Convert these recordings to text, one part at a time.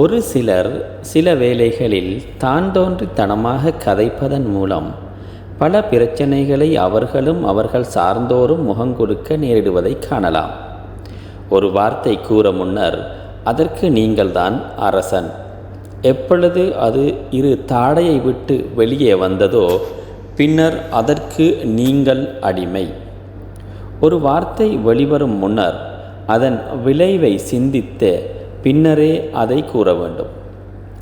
ஒரு சிலர் சில வேளைகளில் தான் தோன்றித்தனமாக கதைப்பதன் மூலம் பல பிரச்சனைகளை அவர்களும் அவர்கள் சார்ந்தோரும் முகங்கொடுக்க நேரிடுவதை காணலாம். ஒரு வார்த்தை கூற முன்னர் அதற்கு நீங்கள்தான் அரசன். எப்பொழுது அது இரு தாடையை விட்டு வெளியே வந்ததோ பின்னர் அதற்கு நீங்கள் அடிமை ஒரு வார்த்தை வெளிவரும் முன்னர் அதன் விளைவை சிந்தித்து பின்னரே அதை கூற வேண்டும்.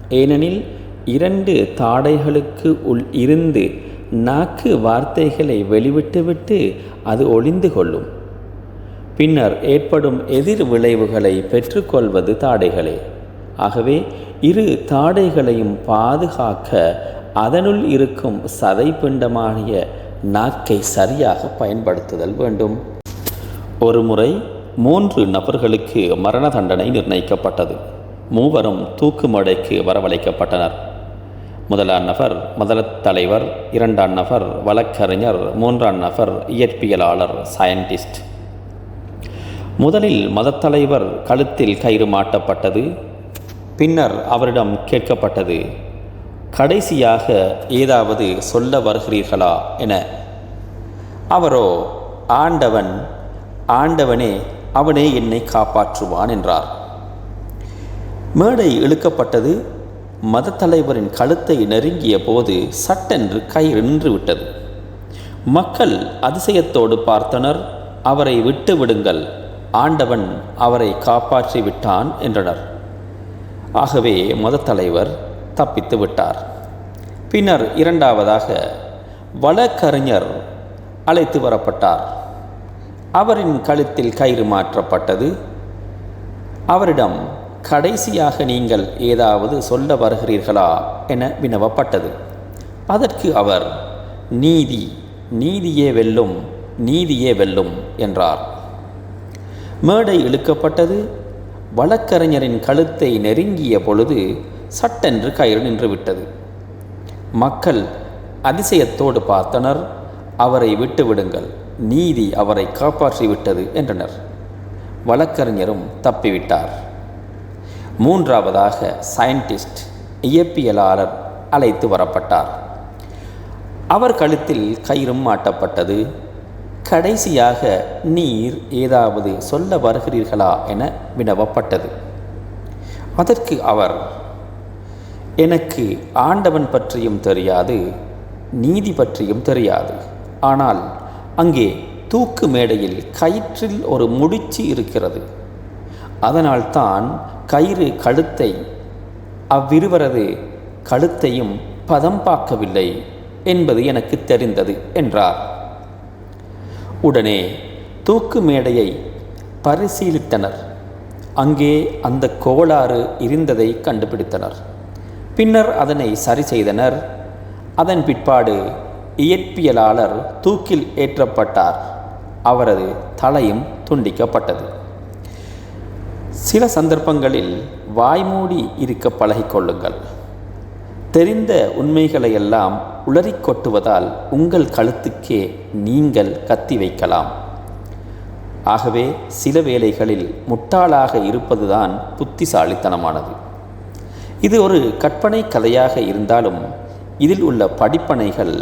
ஏனெனில் இரண்டு தாடைகளுக்கு உள் இருந்து நாக்கு வார்த்தைகளை வெளிவிட்டுவிட்டு அது ஒளிந்து கொள்ளும். பின்னர் ஏற்படும் எதிர் விளைவுகளை பெற்றுக்கொள்வது தாடைகளே. ஆகவே இரு தாடைகளையும் பாதுகாக்க அதனுள் இருக்கும் சதை பிண்டமாகிய நாக்கை சரியாக பயன்படுத்துதல் வேண்டும். ஒரு முறை மூன்று நபர்களுக்கு மரண தண்டனை நிர்ணயிக்கப்பட்டது. மூவரும் தூக்கு மடைக்கு வரவழைக்கப்பட்டனர். முதலாம் நபர் முதல தலைவர் இரண்டாம் நபர் வழக்கறிஞர் மூன்றாம் நபர் இயற்பியலாளர் சயின்டிஸ்ட். முதலில் மதத்தலைவர் கழுத்தில் கயிறு மாட்டப்பட்டது. பின்னர் அவரிடம் கேட்கப்பட்டது கடைசியாக ஏதாவது சொல்ல வருகிறீர்களா? என. அவரோ ஆண்டவன் ஆண்டவனே அவனே என்னை காப்பாற்றுவான் என்றார். மேடை இழுக்கப்பட்டது மதத்தலைவரின் கழுத்தை நெருங்கிய போது சட்டென்று கயிறு நின்று விட்டது மக்கள் அதிசயத்தோடு பார்த்தனர் அவரை விட்டு விடுங்கள் ஆண்டவன் அவரை காப்பாற்றி விட்டான் என்றனர். ஆகவே மதத்தலைவர் தப்பித்து விட்டார். பின்னர் இரண்டாவதாக வழக்கறிஞர் அழைத்து வரப்பட்டார். அவரின் கழுத்தில் கயிறு மாற்றப்பட்டது. அவரிடம் கடைசியாக நீங்கள் ஏதாவது சொல்ல வருகிறீர்களா? என வினவப்பட்டது. அதற்கு அவர் நீதி நீதியே வெல்லும் நீதியே வெல்லும் என்றார். மேடை இழுக்கப்பட்டது. வழக்கறிஞரின் கழுத்தை நெருங்கிய பொழுது சட்டென்று கயிறு நின்றுவிட்டது. மக்கள் அதிசயத்தோடு பார்த்தனர். அவரை விட்டுவிடுங்கள் நீதி அவரை காப்பாற்றிவிட்டது என்றனர். வழக்கறிஞரும் தப்பிவிட்டார். மூன்றாவதாக சயின்டிஸ்ட் இயற்பியலாளர் அழைத்து வரப்பட்டார். அவர் கழுத்தில் கயிறும் மாட்டப்பட்டது கடைசியாக நீர் ஏதாவது சொல்ல வருகிறீர்களா என வினவப்பட்டது. அதற்கு அவர் எனக்கு ஆண்டவன் பற்றியும் தெரியாது நீதி பற்றியும் தெரியாது. ஆனால் அங்கே தூக்கு மேடையில் கயிற்றில் ஒரு முடிச்சு இருக்கிறது. அதனால்தான் கயிறு கழுத்தை அவ்விருவரது கழுத்தையும் பதம் பார்க்கவில்லை என்பது எனக்கு தெரிந்தது என்றார். உடனே தூக்கு மேடையை பரிசீலித்தனர். அங்கே அந்த கோளாறு இருந்ததை கண்டுபிடித்தனர். பின்னர் அதனை சரி செய்தனர் அதன் பிற்பாடு இயற்பியலாளர் தூக்கில் ஏற்றப்பட்டார். அவரது தலையும் துண்டிக்கப்பட்டது. சில சந்தர்ப்பங்களில் வாய்மூடி இருக்க பழகிக்கொள்ளுங்கள். தெரிந்த உண்மைகளையெல்லாம் உளறி கொட்டுவதால் உங்கள் கழுத்துக்கே நீங்கள் கத்தி வைக்கலாம். ஆகவே சில வேளைகளில் முட்டாளாக இருப்பதுதான் புத்திசாலித்தனமானது. இது ஒரு கற்பனை கதையாக இருந்தாலும் இதில் உள்ள படிப்பனைகள்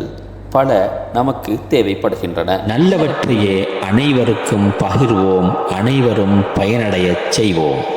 பல நமக்கு தேவைப்படுகின்றன. நல்லவற்றையே அனைவருக்கும் பகிர்வோம் அனைவரும் பயனடையச் செய்வோம்.